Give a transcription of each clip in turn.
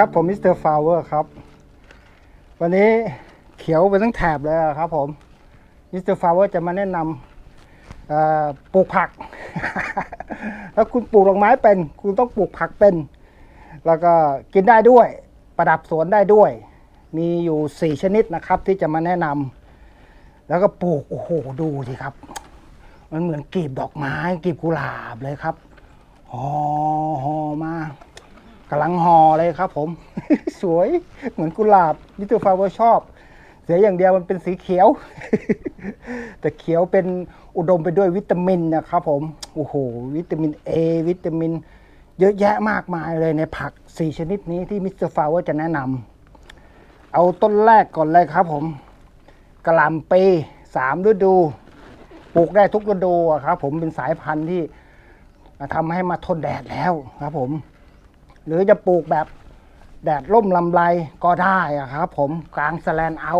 ครับ ผมมิสเตอร์ฟลาวเวอร์ครับ วันนี้เขียวไปทั้งแถบเลยครับผมมิสเตอร์ฟลาวเวอร์จะมาแนะนำปลูกผัก ถ้าคุณปลูกดอกไม้เป็น คุณต้องปลูกผักเป็น แล้วก็กินได้ด้วยประดับสวนได้ด้วย มีอยู่สี่ชนิดนะครับที่จะมาแนะนำแล้วก็ปลูก โอ้โห ดูสิครับ มันเหมือนกลีบดอกไม้กลีบกุหลาบเลยครับหอหอมา กำลังห่อเลยครับผม สวยเหมือนกุหลาบนิตูฟาวเวอร์ชอบ เสียอย่างเดียวมันเป็นสีเขียว แต่เขียวเป็นอุดมไปด้วยวิตามินนะครับผม โอ้โห วิตามิน A วิตามิน เยอะแยะมากมายเลยในผัก 4 ชนิดนี้ที่มิสเตอร์ฟาวเวอร์จะแนะนำเอาต้นแรกก่อนเลยครับผมกระหลำปีสามฤดูปลูกได้ทุกฤดูครับผมเป็นสายพันธุ์ที่ทำให้มาทนแดดแล้วครับผม หรือจะปลูกแบบแดดร่มลำไรก็ได้ครับผมกลางสแลนเอา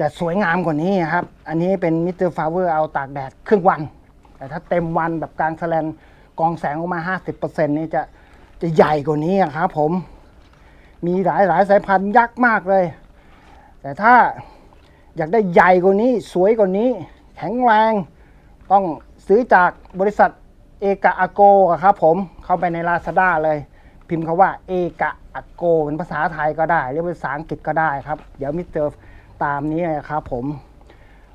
จะสวยงามกว่านี้ครับ อันนี้เป็นมิสเตอร์ฟาวเวอร์เอาตากแดดครึ่งวัน แต่ถ้าเต็มวันแบบกลางสแลนกองแสงออกมา 50%นี่จะจะใหญ่กว่านี้ครับผมมีหลายหลายสายพันธุ์ยักษ์มากเลย แต่ถ้าอยากได้ใหญ่กว่านี้สวยกว่านี้ แข็งแรง ต้องซื้อจากบริษัทเอกะอาโกะครับผม เข้าไปใน Lazada เลย พิมพ์คาว่าเอกะอโกเป็นภาษาไทยก็ได้ หรือภาษาอังกฤษก็ได้ครับ เดี๋ยวมิสเตอร์ตามนี้นะครับผม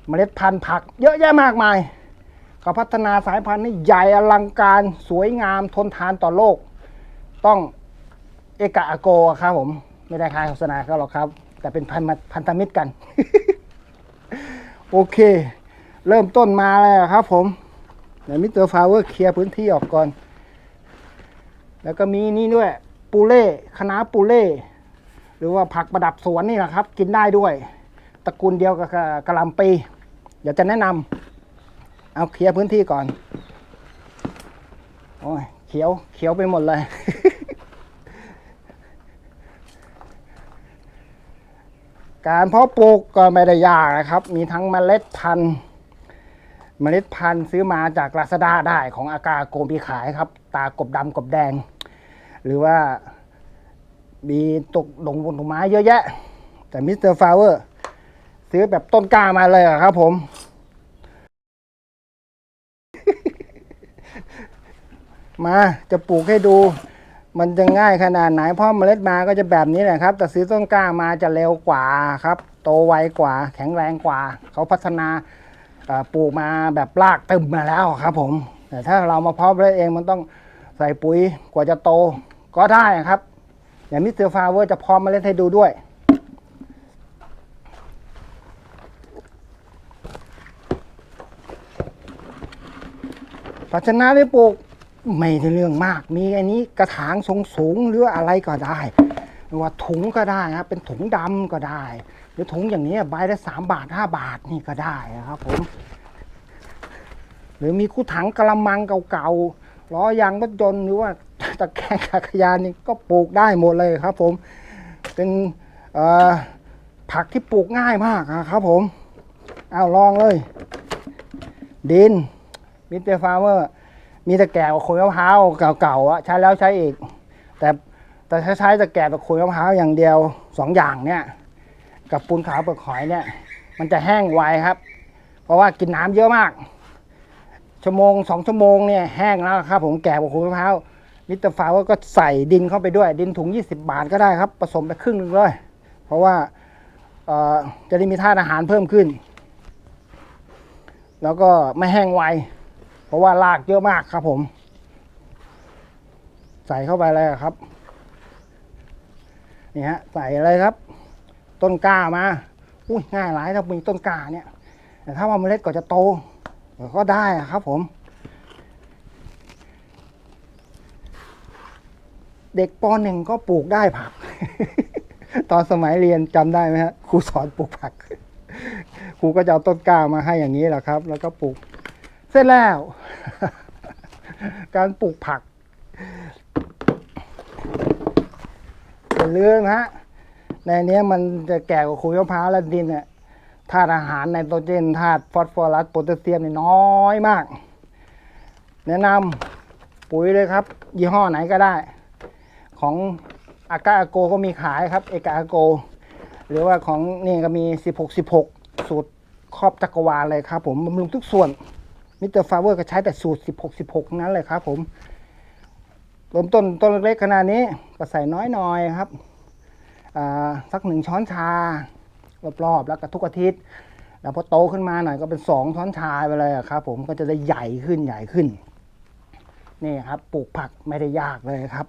เมล็ดพันธุ์ผักเยอะแยะมากมายเขาพัฒนาสายพันธุ์นี่ใหญ่อลังการสวยงามทนทานต่อโลก ต้องเอกะอโกครับผมไม่ได้ขายโฆษณาเขาหรอกครับ แต่เป็นพันธมิตรพันธมิตรกัน โอเค เริ่มต้นมาแล้วครับผมเดี๋ยวมิสเตอร์ฟาวเวอร์เคลียร์พื้นที่ออกก่อน แล้วก็มีนี่ด้วยปูเล่คณะน้าปูเล่ หรือว่าผักประดับสวนนี่แหละครับ กินได้ด้วย ตระกูลเดียวกับกะหล่ำปี เดี๋ยวจะแนะนำเอาเคลียร์พื้นที่ก่อน โอ้ยเขียวเขียวไปหมดเลย การเพาะปลูกก็ไม่ได้ยากนะครับ มีทั้งเมล็ดพันธุ์ เมล็ดพันธุ์ซื้อมาจากลาซาด้าได้ของอากาโกมีขายครับ ตากบดำกบแดง หรือว่ามีตกดงบนต้นไม้เยอะแยะ แต่มิสเตอร์ฟลาวเวอร์ซื้อแบบต้นกล้ามาเลยครับผมมาจะปลูกให้ดู มันจะง่ายขนาดไหนเพราะเมล็ดมาก็จะแบบนี้แหละครับ แต่ซื้อต้นกล้ามาจะเร็วกว่าครับ โตไวกว่า แข็งแรงกว่า เขาพัฒนา ปลูกมาแบบรากตึมมาแล้วครับผม แต่ถ้าเรามาเพาะเมล็ดเองมันต้องใส่ปุ๋ยกว่าจะโตก็ได้ครับ อย่างมิสเตอร์ฟาเวอร์จะพาะเมมาเล็ดให้ดูด้วยภาชนะที่ปลูกไม่ใช่เรื่องมาก มีอันนี้กระถางทรงสูงหรืออะไรก็ได้ไม่ว่าถุงก็ได้ครับเป็นถุงดำก็ได้ หรือถุงอย่างนี้ใบละสามบาทห้าบาทนี่ก็ได้ครับผม หรือมีคู่ถังกระมังเก่าๆล้อยางรถยนต์หรือว่าตะแกรงจักรยานนี่ก็ปลูกได้หมดเลยครับ ผมเป็นผักที่ปลูกง่ายมากครับ ผมเอาลองเลย ดินมิสเตอร์ฟาร์เมอร์มีต่แก่กับขนมะพร้าวเก่าๆใช้แล้วใช้อีก แต่แต่ถ้ใช้ต่แก่กับขนมะพร้าวอย่างเดียวสองอย่างเนี่ย กับปูนขาวเปลือกหอยเนี่ย มันจะแห้งไวครับ เพราะว่ากินน้ำเยอะมาก ชั่วโมงสองชั่วโมงเนี่ยแห้งแล้วครับ ผมแก่กับขนมะพร้าวมิสเตอร์ฟาร์ก็ใส่ดินเข้าไปด้วย ดินถุง 20 บาทก็ได้ครับ ผสมไปครึ่งหนึงเลยเพราะว่าจะได้มีธาตุอาหารเพิ่มขึ้น แล้วก็ไม่แห้งไว เพราะว่ารากเยอะมากครับผม ใส่เข้าไปเลยครับ นี่ฮะ ใส่อะไรครับ ต้นกล้ามา อุ้ยง่ายหลายถ้ามีต้นกล้าเนี่ยแต่ถ้าว่าเมล็ดก็จะโตก็ได้ครับผม เด็กปหนึ่งก็ปลูกได้ผัก ตอนสมัยเรียนจำได้ไหมฮะครูสอนปลูกผักครูก็จะเอาต้นกล้ามาให้อย่างนี้แหละครับ แล้วก็ปลูกเสร็จแล้ว การปลูกผักอย่าลืมฮะ ในนี้มันจะแก่กว่าขุยมะพร้าวและดินเนี่ยธาตุอาหารไนโตรเจนธาตุฟอสฟอรัสโพแทสเซียมนี่น้อยมาก แนะนำปุ๋ยเลยครับ ยี่ห้อไหนก็ได้ ของอากาอาโกก็มีขายครับ เอกาอาโก หรือว่าของนี่ก็มี 16 16 สูตรครอบจักรวาลเลยครับผมบำรุงทุกส่วนมิสเตอร์ฟาเวอร์ก็ใช้แต่สูตร 16 16 นั้นเลยครับผมเริ่มต้นต้นเล็กขนาดนี้ก็ใส่น้อยหน่อยครับ สักหนึ่งช้อนชารอบๆแล้วก็ทุกอาทิตย์ แล้วพอโตขึ้นมาหน่อยก็เป็นสองช้อนชาไปเลยครับ ผมก็จะได้ใหญ่ขึ้นใหญ่ขึ้นนี่ครับปลูกผักไม่ได้ยากเลยครับ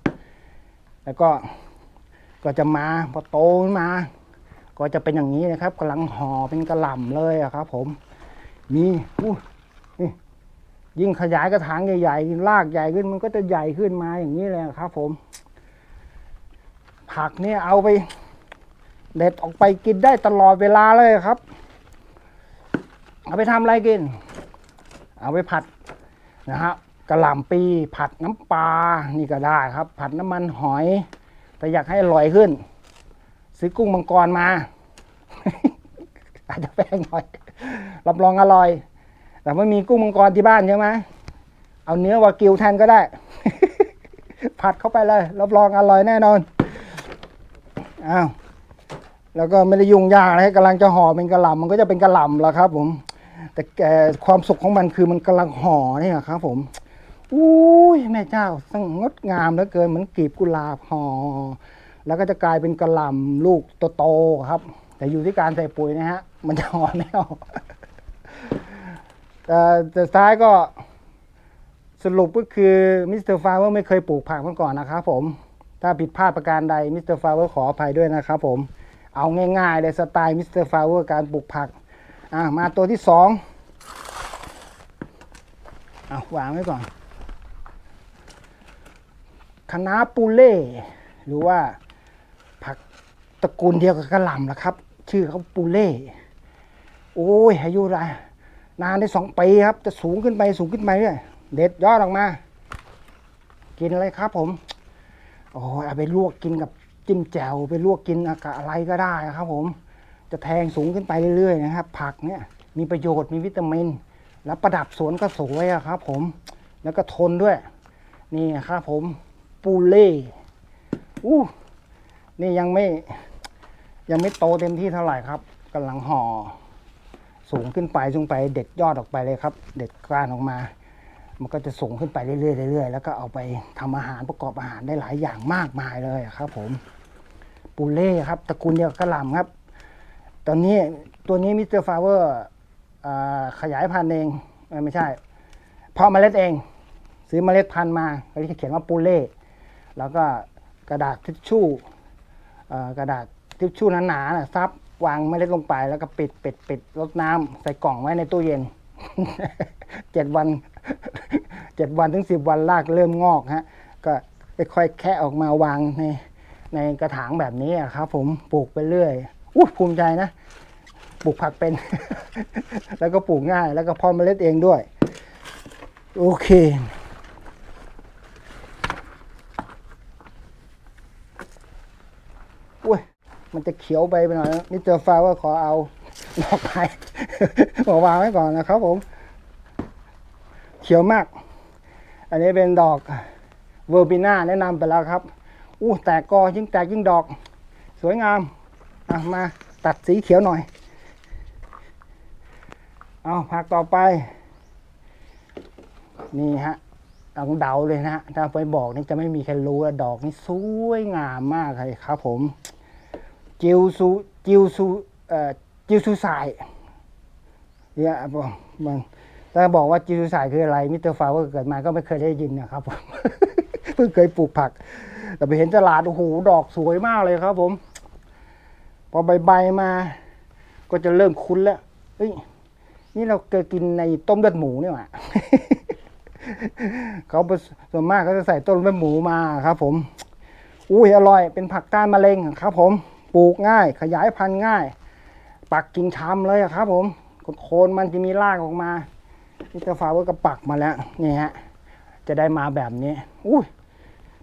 แล้วก็ก็จะมาพอโตขึ้นมา ก็จะเป็นอย่างนี้นะครับกำลังห่อเป็นกระหล่ำเลยครับ ผมมีอู้นี่ยิ่งขยายกระถางใหญ่ๆรากใหญ่ขึ้นมันก็จะใหญ่ขึ้นมาอย่างนี้เลยครับ ผม ผักเนี่ยเอาไปเด็ดออกไปกินได้ตลอดเวลาเลยครับ เอาไปทำอะไรกิน เอาไปผัดนะฮะกระหล่ำปีผัดน้ำปลานี่ก็ได้ครับ ผัดน้ำมันหอย แต่อยากให้อร่อยขึ้น ซื้อกุ้งมังกรมา อาจจะแพงหน่อยรับรองอร่อย แต่ไม่มีกุ้งมังกรที่บ้านใช่ไหมเอาเนื้อวากิวแทนก็ได้ ผัดเข้าไปเลยรับรองอร่อยแน่นอน อ้าวแล้วก็ไม่ได้ยุ่งยากอะกำลังจะห่อเป็นกระหล่ำมันก็จะเป็นกระหล่ำแล้วครับ ผม แต่แกความสุขของมันคือมันกำลังห่อนี่แหละครับ ผมอุ้ยแม่เจ้าสังงดงามเหลือเกินเหมือนกลีบกุหลาบห่อแล้วก็จะกลายเป็นกระหล่ำลูกโตๆครับ แต่อยู่ที่การใส่ปุ๋ยนะฮะ มันจะห่อไม่ออกแต่แต่ท้ายก็สรุปก็คือมิสเตอร์ฟาเวอร์ไม่เคยปลูกผักมาก่อนนะครับผม ถ้าผิดพลาดประการใดมิสเตอร์ฟลาเวอร์ขออภัยด้วยนะครับผม เอาง่ายๆเลยสไตล์มิสเตอร์ฟลาเวอร์การปลูกผัก อะ มาตัวที่สองเอาวางไว้ก่อนคะน้าปูเล่หรือว่าผักตระกูลเดียวกับกระหล่ำละครับ ชื่อเขาปูเล่โอ้ยอายุไรนานได้สองปีครับ จะสูงขึ้นไปสูงขึ้นไปเรื่อยเด็ดยอดออกมา กินเลยครับผม โอ้ยเอาไปลวกกินกับจิ้มแจ่วไปลวกกินกับอะไรก็ได้ครับผม จะแทงสูงขึ้นไปเรื่อยๆนะครับ ผักเนี่ยมีประโยชน์มีวิตามิน แล้วประดับสวนก็สวยอะครับ ผม แล้วก็ทนด้วย นี่ครับผมปูเล่อู้นี่ยังไม่ยังไม่โตเต็มที่เท่าไหร่ครับกำลังห่อสูงขึ้นไปสูงไปเด็ดยอดออกไปเลยครับ เด็ดกล้านออกมา มันก็จะสูงขึ้นไปเรื่อยๆเรื่อยๆแล้วก็เอาไปทำอาหารประกอบอาหารได้หลายอย่างมากมายเลยครับ ผม ปูเล่ครับตระกูลเดียวกระหล่ำครับ ตอนนี้ตัวนี้มิสเตอร์ฟาเวอร์ขยายพันธุ์เองไม่ใช่เพาะเมล็ดเอง ซื้อเมล็ดพันธุ์มาเขาเขียนว่าปูเล่แล้วก็กระดาษทิชชู่กระดาษทิชชู่หนาๆนะซับวางเมล็ดลงไปแล้วก็ปิดปิดปิดรดน้ำใส่กล่องไว้ในตู้เย็นเจ็ดวัน เจ็ดวันถึงสิบวันรากเริ่มงอกฮะก็ค่อยๆแคะออกมาวางในในกระถางแบบนี้อะครับผมปลูกไปเรื่อยอู้ภูมิใจนะปลูกผักเป็น แล้วก็ปลูกง่าย แล้วก็พาะเมล็ดเองด้วย โอเคอุ้ยมันจะเขียวไปไปหน่อยนะมิสเตอร์ฟาว่าขอเอาดอกไม้ขอวางไว้ก่อนนะครับผม เขียวมาก อันนี้เป็นดอกเวอร์บิน่าแนะนำไปแล้วครับ อู้แตกกอยิ่งแตกยิ่งดอก สวยงามมาตัดสีเขียวหน่อย เอาผักต่อไป นี่ฮะต้องเดาเลยนะฮะ ถ้าไปบอกนี่จะไม่มีใครรู้ว่าดอกนี่สวยงามมากเลยครับผม จิวซูจิวซูเอ่อจิวซูสายเนี่ยบอกมัน ถ้าบอกว่าจิวซูสายคืออะไรมิสเตอร์ฟาวเวอร์เกิดมาก็ไม่เคยได้ยินนะครับผมเพิ่งเคยปลูกผัก แต่ไปเห็นตลาดโอ้โหดอกสวยมากเลยครับ ผม พอใบๆมา ก็จะเริ่มคุ้นแล้วเฮ้ยนี่เราเคยกินในต้มเลือดหมูนี่หว่าเขาส่วนมากเขาจะใส่ต้มเลือดหมูมาครับ ผม อุ้ยอร่อย เป็นผักต้านมะเร็งครับ ผมปลูกง่าย ขยายพันธุ์ง่าย ปักกิ่งชำเลยครับ ผมโคนมันจะมีรากออกมา นี่เจ้าฟ้าเวอร์ก็ปักมาแล้วนี่ฮะจะได้มาแบบนี้อุ้ย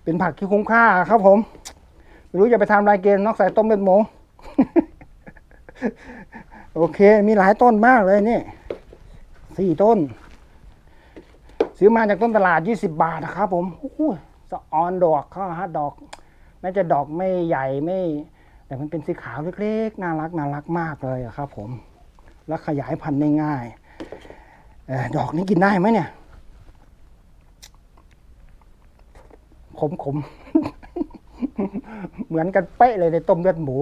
เป็นผักที่คุ้มค่าครับผม ไม่รู้จะไปทำอะไรเกณฑ์นอกใส่ต้มเลือดหมูโอเค มีหลายต้นมากเลยนี่สี่ต้น ซื้อมาจากต้นตลาด20บาทนะครับผมโอ้สะออนดอกข้าฮัดอกแม้จะดอกไม่ใหญ่ไม่ แต่มันเป็นสีขาวเล็กๆ น่ารักน่ารักมากเลยครับผม แล้วขยายพันธุ์ได้ง่าย ดอกนี้กินได้ไหมเนี่ย ขมขมเหมือนกันเป๊ะเลยในต้มเลือดหมู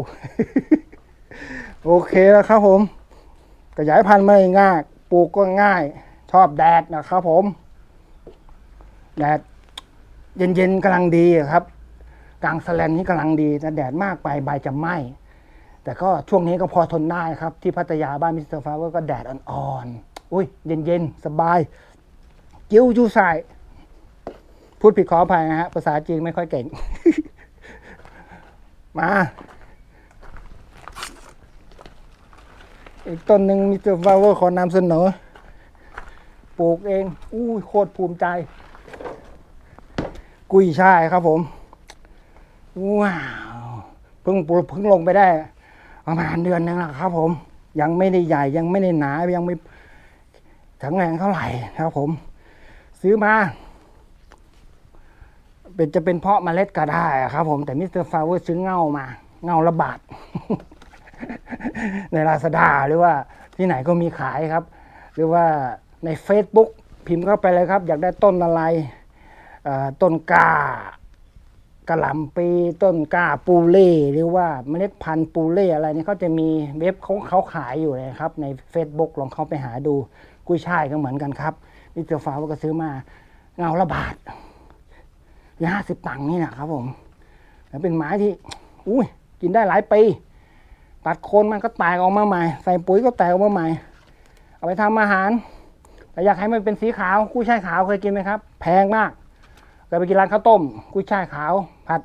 โอเคแล้วครับผมขยายพันธุ์ไม่ง่ายปลูกก็ง่าย ชอบแดดนะครับผม แดดเย็นๆกำลังดีครับ กลางสแลนนี่กำลังดีแต่แดดมากไปใบจะไหม้แต่ก็ช่วงนี้ก็พอทนได้ครับ ที่พัทยาบ้านมิสเตอร์ฟาเวอร์ก็แดดอ่อนๆ อุ้ยเย็นๆสบาย กิ้วจูใส่พูดผิดขออภัยนะฮะ ภาษาจีนไม่ค่อยเก่ง มา อีกต้นหนึ่งมิสเตอฟาเวอร์ขอนำเสนอ ปลูกเอง อู้โคตรภูมิใจ กุยช่ายครับผม ว้าวเพิ่งปลูกเพิ่งลงไปได้ ประมาณเดือนหนึงแล้วครับผม ยังไม่ได้ใหญ่ยังไม่ได้หนายังไม่ แข็งแรงเท่าไหร่ครับผม ซื้อมา เป็นจะเป็นเพาะเมล็ดก็ได้อะครับผมแต่มิสเตอร์ฟาเวอร์ซื้อเง่ามา เง่าละบาท ในลาซาด้าหรือว่าที่ไหนก็มีขายครับ หรือว่าใน Facebook พิมพ์เข้าไปเลยครับ อยากได้ต้นอะไรต้นกากระหล่ำปีต้นกาปูเล่หรือว่าเมล็ดพันธุ์ปูเล่อะไรนี่เขาจะมีเว็บเขาเขาขายอยู่เลยครับ ใน Facebook ลองเข้าไปหาดู กุ้ยช่ายก็เหมือนกันครับมิสเตอร์ฟาวอร์ก็ซื้อมาเงาละบาทห้าสิบตังค์นี่นะครับผมแล้วเป็นไม้ที่อุ้ยกินได้หลายปี ตัดโคนมันก็แตกออกมาใหม่ ใส่ปุ๋ยก็แตกออกมาใหม่ เอาไปทำอาหาร แต่อยากให้มันเป็นสีขาวกุ้ยช่ายขาวเคยกินไหมครับ แพงมากเคยไปกินร้านข้าวต้ม กุ้ยช่ายขาว ผัด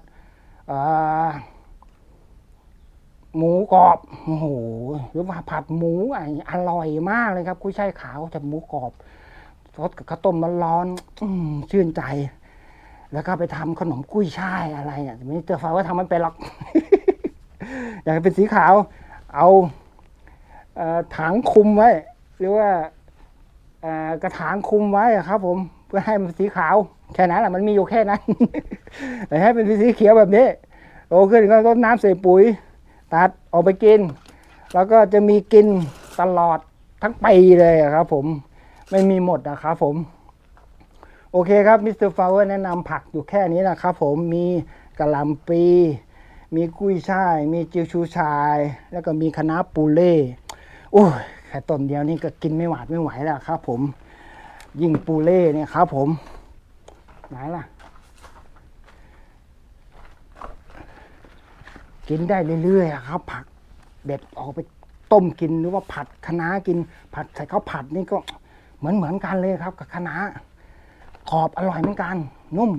อ่อ หมูกรอบโอ้โหหรือว่าผัดหมูอ่อร่อยมากเลยครับกุ้ยช่ายขาวกับหมูกรอบรสกับข้าวต้มร้อนๆชื่นใจ แล้วก็ไปทำขนมกุ้ยช่ายอะไรอะไม่เจอฟ้าว่าทำมันเป็นหรอก อยากให้เป็นสีขาว เอาถังคุมไว้ หรือว่ากระถางคุมไว้ครับ ผมเพื่อให้มันสีขาวแค่นั้นแหละมันมีอยู่แค่นั้นแต่ให้เป็นสีเขียวแบบนี้โตขึ้นก็ต้นน้ำใส่ปุ๋ย ตัดออกไปกิน แล้วก็จะมีกินตลอดทั้งปีเลยครับผมไม่มีหมดนะครับผม โอเคครับมิสเตอร์ฟาวเวอร์แนะนำผักอยู่แค่นี้นะครับผมมีกะหล่ำปีมีกุ้ยช่าย มีจิวชูชาย แล้วก็มีคะน้าปูเล่โอ้ยแค่ต้นเดียวนี่ก็กินไม่หวาดไม่ไหวแล้วครับผม ยิ่งปูเล่เนี่ยครับผมไหนล่ะ กินได้เรื่อยๆครับผักเด็ดออกไปต้มกินหรือว่าผัดคะน้ากิน ผัดใส่ข้าวผัดนี่ก็เหมือนเหมือนๆกันเลยครับ กับคะน้าขอบอร่อยเหมือนกันนุ่ม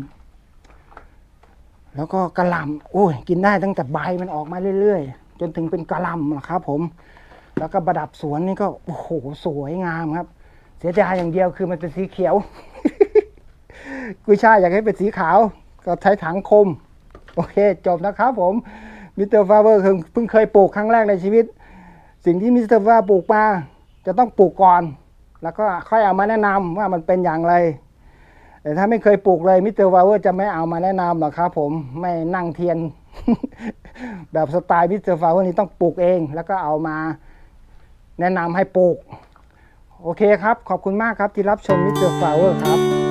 แล้วก็กระลำโอ้ยกินได้ตั้งแต่ใบมันออกมาเรื่อยๆ จนถึงเป็นกระลำนะครับผม แล้วก็ประดับสวนนี่ก็โอ้โหสวยงามครับ เสียดายอย่างเดียวคือมันเป็นสีเขียว กุยช่ายอยากให้เป็นสีขาว ก็ใช้ถังคม โอเค จบนะครับผม มิสเตอร์ฟาเวอร์เพิ่งเคยปลูกครั้งแรกในชีวิต สิ่งที่มิสเตอร์ฟาปลูกมาจะต้องปลูกก่อน แล้วก็ค่อยเอามาแนะนำว่ามันเป็นอย่างไร แต่ถ้าไม่เคยปลูกเลยมิสเตอร์วาเวอร์จะไม่เอามาแนะนำหรอกครับผมไม่นั่งเทียน แบบสไตล์มิสเตอร์ฟาเวอร์นี่ต้องปลูกเอง แล้วก็เอามาแนะนำให้ปลูก โอเคครับ ขอบคุณมากครับที่รับชมมิสเตอร์ฟาเวอร์ครับ